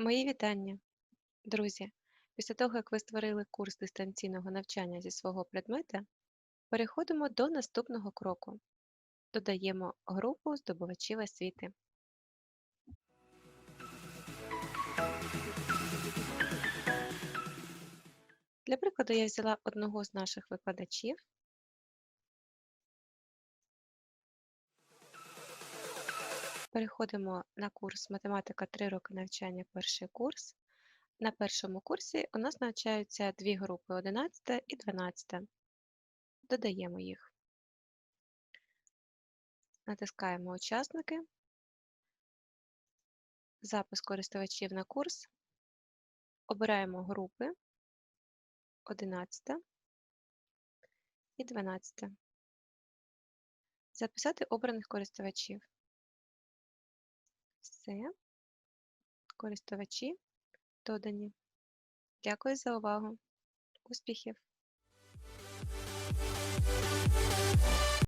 Мої вітання, друзі! Після того, як ви створили курс дистанційного навчання зі свого предмета, переходимо до наступного кроку. Додаємо групу здобувачів освіти. Для прикладу я взяла одного з наших викладачів. Переходимо на курс Математика 3 роки навчання, перший курс. На першому курсі у нас навчаються дві групи 11 і 12. Додаємо їх. Натискаємо Учасники, запис користувачів на курс. Обираємо групи 11 і 12. Записати обраних користувачів. Все. Користувачі додані. Дякую за увагу. Успіхів!